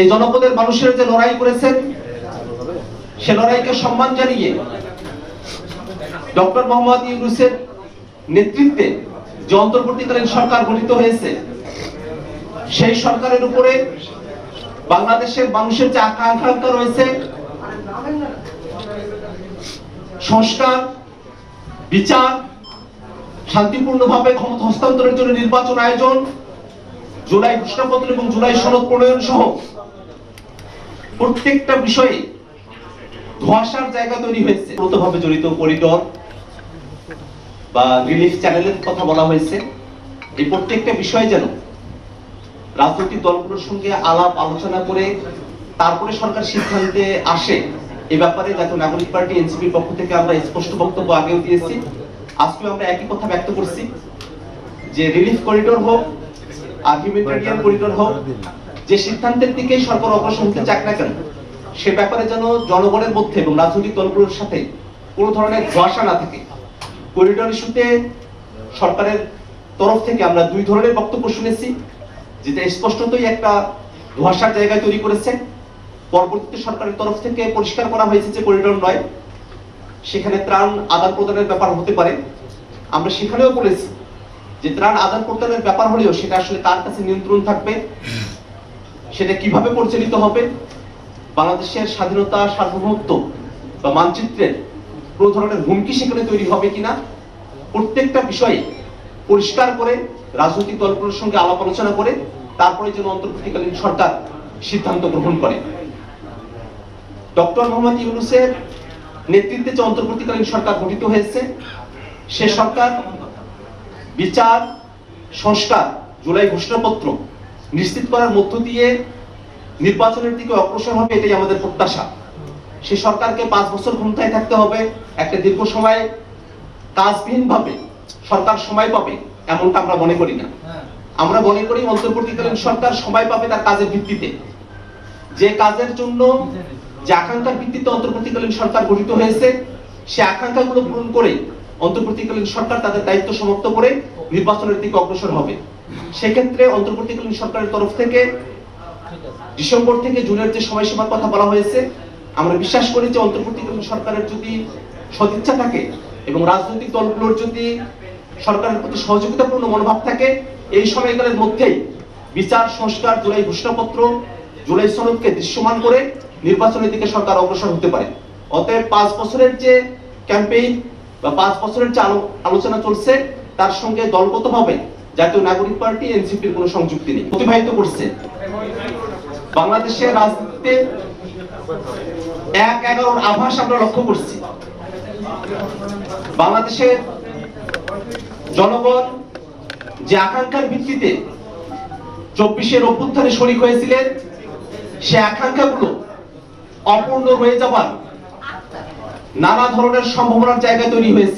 এই জনপদের মানুষের যে লড়াই করেছেন, সে লড়াইকে সম্মান জানিয়ে ডক্টর মোহাম্মদ ইউনুসের নেতৃত্বে যে অন্তর্বর্তীকালীন সরকার গঠিত হয়েছে, সেই সরকারের উপরে বাংলাদেশের মানুষের যে আকাঙ্ক্ষা রয়েছে, সংস্কার, বিচার, শান্তিপূর্ণভাবে ক্ষমতা হস্তান্তরের জন্য নির্বাচন আয়োজন, জুলাই ঘোষণাপত্র এবং জুলাই সনদ প্রণয়ন সহ প্রত্যেকটা বিষয়ে ধোয়াশার জায়গা তৈরি হয়েছে। প্রতভাবে জড়িত করিডর বা রিলিফ চ্যানেলের কথা বলা হয়েছে। এই প্রত্যেকটা বিষয় যেন রাজনৈতিক দলগুলোর সঙ্গে আলাপ আলোচনা করে তারপরে সরকার সিদ্ধান্তে আসে, এ ব্যাপারে জাতীয় নাগরিক পার্টি, এনসিপির পক্ষ থেকে আমরা স্পষ্ট বক্তব্য আগেও দিয়েছি। আজকেও আমরা একই কথা ব্যক্ত করছি যে রিলিফ করিডোর হোক, আর হিউম্যানিটেরিয়ান করিডোর হোক যে সিদ্ধান্তের দিকে অগ্রসর হতে চাক না কেন, সে ব্যাপারে যেন জনগণের মধ্যে এবং রাজনৈতিক দলগুলোর সাথে কোনো ধরনের ধোয়াশা না থাকে। করিডোর ইস্যুতে সরকারের তরফ থেকে আমরা দুই ধরনের বক্তব্য শুনেছি, যেটা স্পষ্টতই একটা ধোয়াশার জায়গায় তৈরি করেছে। পরবর্তীতে সরকারের তরফ থেকে পরিষ্কার করা হয়েছে যে করিডোর নয়, সেখানে ত্রাণ আদান প্রদানের ব্যাপার হতে পারে। আমরা সেখানেও বলেছি যে ত্রাণ আদান প্রদানের ব্যাপার হলেও সেটা আসলে তার কাছে নিয়ন্ত্রণ থাকবে। সেটা কীভাবে পরিচালিত হবে? বাংলাদেশের স্বাধীনতা সার্বভৌমত্ব বা মানচিত্রের কোনো ধরনের হুমকি সেখানে তৈরি হবে কিনা? প্রত্যেকটা বিষয়ে পরিষ্কার করে রাজনৈতিক দলগুলোর সঙ্গে আলাপ আলোচনা করে তারপরে যেন অন্তর্বর্তীকালীন সরকার সিদ্ধান্ত গ্রহণ করে। ডক্টর মোহাম্মদ ইউনুসের নেতৃত্বে যে অন্তর্বর্তীকালীন সরকার গঠিত হয়েছে, সে সরকার বিচার, সংস্কার, জুলাই ঘোষণাপত্র নিশ্চিত করার মধ্য দিয়ে নির্বাচনের দিকে অগ্রসর হবে এটাই আমাদের প্রত্যাশা। সে সরকারকে পাঁচ বছর ক্ষমতায় থাকতে হবে একটা দীর্ঘ সময় কাজবিহীন ভাবে সরকার সময় পাবে এমনটা আমরা মনে করি না। আমরা মনে করি অন্তর্বর্তীকালীন সরকার সময় পাবে তার কাজের ভিত্তিতে। যে কাজের জন্য যে আকাঙ্ক্ষার ভিত্তিতে অন্তর্বর্তীকালীন সরকার গঠিত হয়েছে সে আকাঙ্ক্ষাগুলো পূরণ করে অন্তর্বর্তীকালীন সরকার তাদের দায়িত্ব সমাপ্ত করে নির্বাচনের দিকে অগ্রসর হবে। সেক্ষেত্রে অন্তর্বর্তীকালীন সরকারের তরফ থেকে ডিসেম্বর থেকে জুনের যে সময়সীমার কথা বলা হয়েছে, আমরা বিশ্বাস করি যে অন্তর্বর্তীকালীন সরকারের যদি সদিচ্ছা থাকে এবং রাজনৈতিক দলগুলোর যদি সরকারের প্রতি সহযোগিতাপূর্ণ মনোভাব থাকে, এই সময়কালের মধ্যেই বিচার, সংস্কার, জুলাই ঘোষণাপত্র, জুলাই সনদকে দৃশ্যমান করে নির্বাচনের দিকে সরকার অগ্রসর হতে পারে। অতএব পাঁচ বছরের যে ক্যাম্পেইন বা পাঁচ বছরের যে আলোচনা চলছে তার সঙ্গে দলগতভাবে জাতীয় নাগরিক পার্টি, এনসিপির কোনো সংযুক্তি নেই। অতিবাহিত করছে। বাংলাদেশের রাজনীতিতে এক এগারোর আভাস আমরা লক্ষ্য করছি। বাংলাদেশের জনগণ যে আকাঙ্ক্ষার ভিত্তিতে চব্বিশের অভ্যুত্থানে শরিক হয়েছিলেন, সে আকাঙ্ক্ষাগুলো অপূর্ণ রয়ে যাবার নানা ধরনের সম্ভাবনার জায়গা তৈরি হয়েছে।